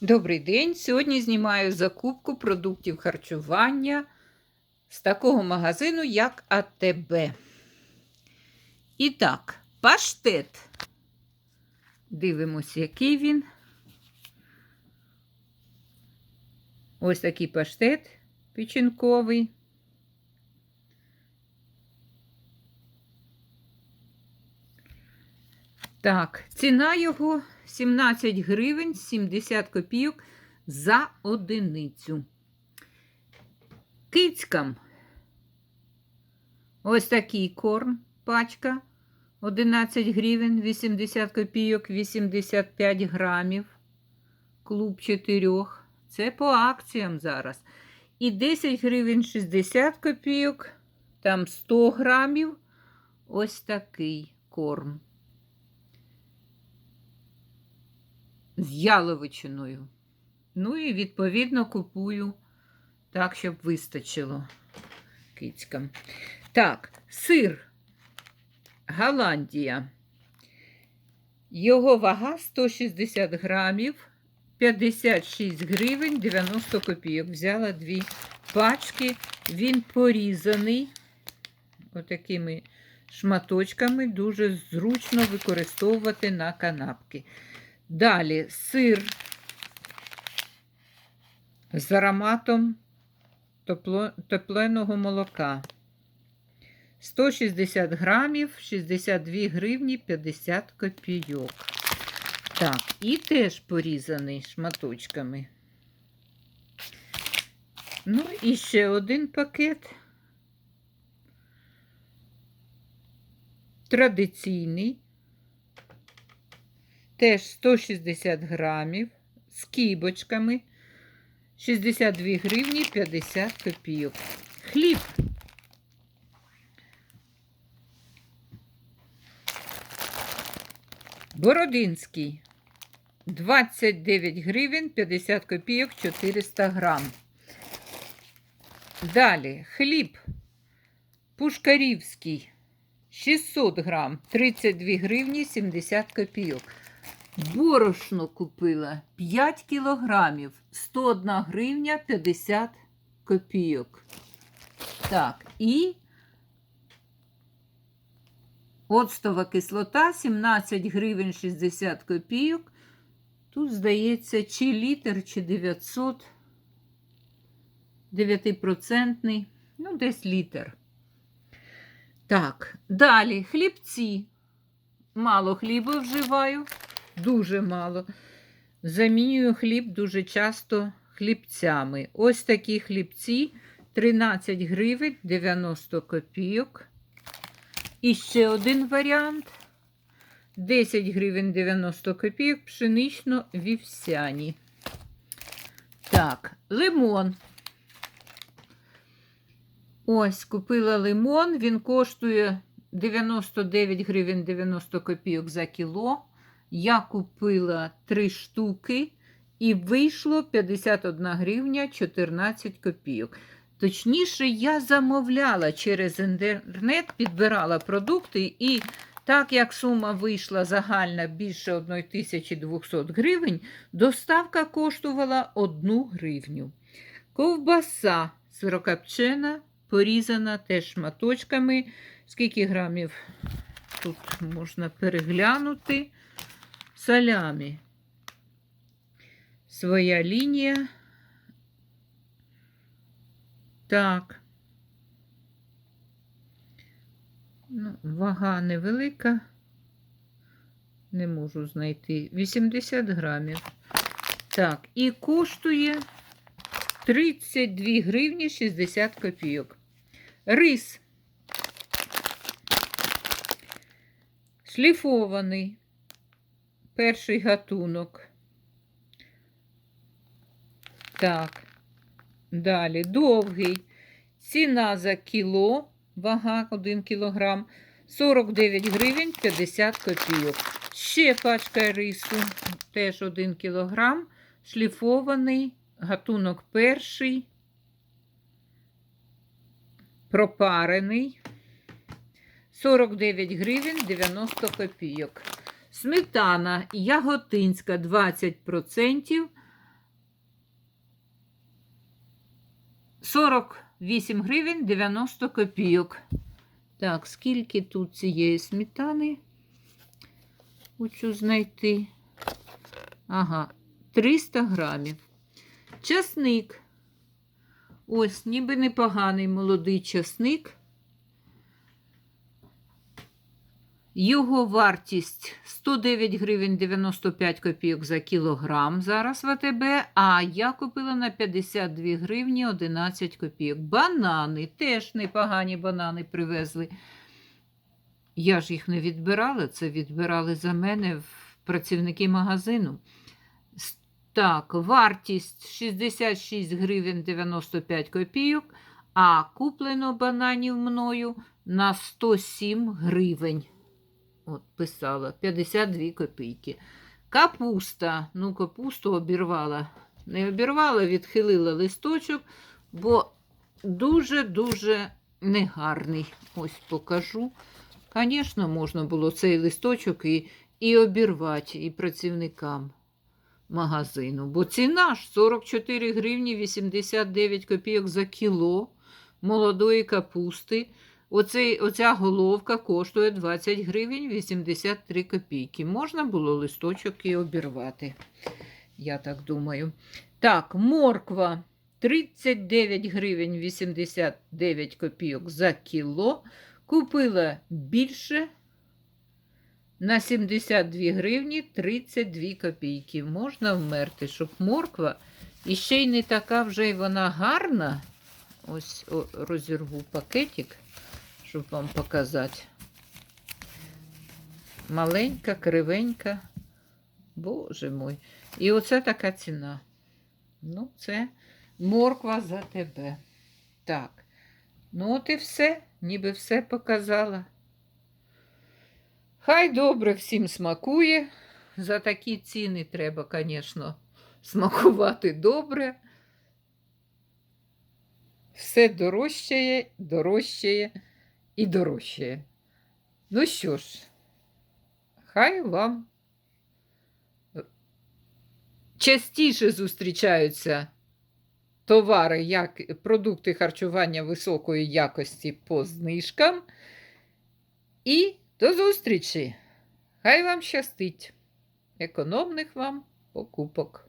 Добрий день! Сьогодні знімаю закупку продуктів харчування з такого магазину, як АТБ. І так, паштет. Дивимось, який він. Ось такий паштет печінковий. Так, ціна його 17 гривень 70 копійок за одиницю. Кицькам ось такий корм, пачка 11 гривень 80 копійок, 85 грамів. Клуб 4. Це по акціям зараз. І 10 гривень 60 копійок, там 100 грамів. Ось такий корм. З яловичиною. Ну і, відповідно, купую так, щоб вистачило кицькам. Так, сир Голландія. Його вага 160 грамів, 56 гривень 90 копійок. Взяла дві пачки. Він порізаний отакими шматочками, дуже зручно використовувати на канапки. Далі сир з ароматом топло, топленого молока. 160 грамів, 62 гривні 50 копійок. Так, і теж порізаний шматочками. Ну, і ще один пакет. Традиційний. Теж 160 грамів з кібочками. 62 гривні 50 копійок. Хліб. Бородинський. 29 гривень 50 копійок 400 грам. Далі хліб Пушкарівський 600 грам 32 гривні 70 копійок. Борошно купила 5 кілограмів 101 гривня 50 копійок. Так, і оцтова кислота 17 гривень 60 копійок. Тут, здається, чи літр, чи 900, 9%, ну, десь літр. Так, далі хлібці. Мало хлібу вживаю дуже мало. Замінюю хліб дуже часто хлібцями. Ось такі хлібці 13 гривень 90 копійок. І ще один варіант. 10 гривень 90 копійок пшенично-вівсяні. Так, лимон. Ось, купила лимон. Він коштує 99 гривень 90 копійок за кіло. Я купила 3 штуки і вийшло 51 гривня 14 копійок. Точніше, я замовляла через інтернет, підбирала продукти, і так як сума вийшла загальна більше 1200 гривень, доставка коштувала 1 гривню. Ковбаса сирокопчена, порізана теж шматочками. Скільки грамів тут можна переглянути? Салямі. Своя лінія. Так. Ну, вага невелика. Не можу знайти. 80 грамів. Так, і коштує 32 гривні 60 копійок. Рис. Шліфований. Перший гатунок. Так. Далі довгий. Ціна за кіло, вага 1 кілограм, 49 гривень 50 копійок. Ще пачка рису, теж 1 кілограм, шліфований, гатунок перший, пропарений. 49 гривень 90 копійок. Сметана яготинська 20%. 48 гривень 90 копійок. Так, скільки тут цієї сметани? Хочу знайти. Ага, 300 грамів. Часник. Ось, ніби непоганий молодий часник. Його вартість 109 гривень 95 копійок за кілограм зараз в АТБ, а я купила на 52 гривні 11 копійок. Банани, теж непогані банани привезли. Я ж їх не відбирала, це відбирали за мене працівники магазину. Так, вартість 66 гривень 95 копійок, а куплено бананів мною на 107 гривень. От, писала 52 копійки. Капуста. Ну, капусту обірвала. Не обірвала, відхилила листочок, бо дуже-дуже негарний. Ось покажу. Звісно, можна було цей листочок і, і обірвати і працівникам магазину. Бо ціна ж 44 гривні 89 копійок за кіло молодої капусти. Оцей, оця головка коштує 20 гривень 83 копійки. Можна було листочок і обірвати, я так думаю. Так, морква 39 гривень 89 копійок за кіло. Купила більше на 72 гривні 32 копійки. Можна вмерти, щоб морква і ще й не така вже й вона гарна. Ось о, розірву пакетик, щоб вам показати. Маленька, кривенька. Боже мой. І оце така ціна. Ну, це морква за тебе. Так. Ну, от і все, ніби все показала. Хай добре всім смакує. За такі ціни треба, звісно, смакувати добре. Все дорожчає, дорожчає і дорожчає. Ну що ж, хай вам частіше зустрічаються товари, як продукти харчування високої якості по знижкам. І до зустрічі! Хай вам щастить! Економних вам покупок!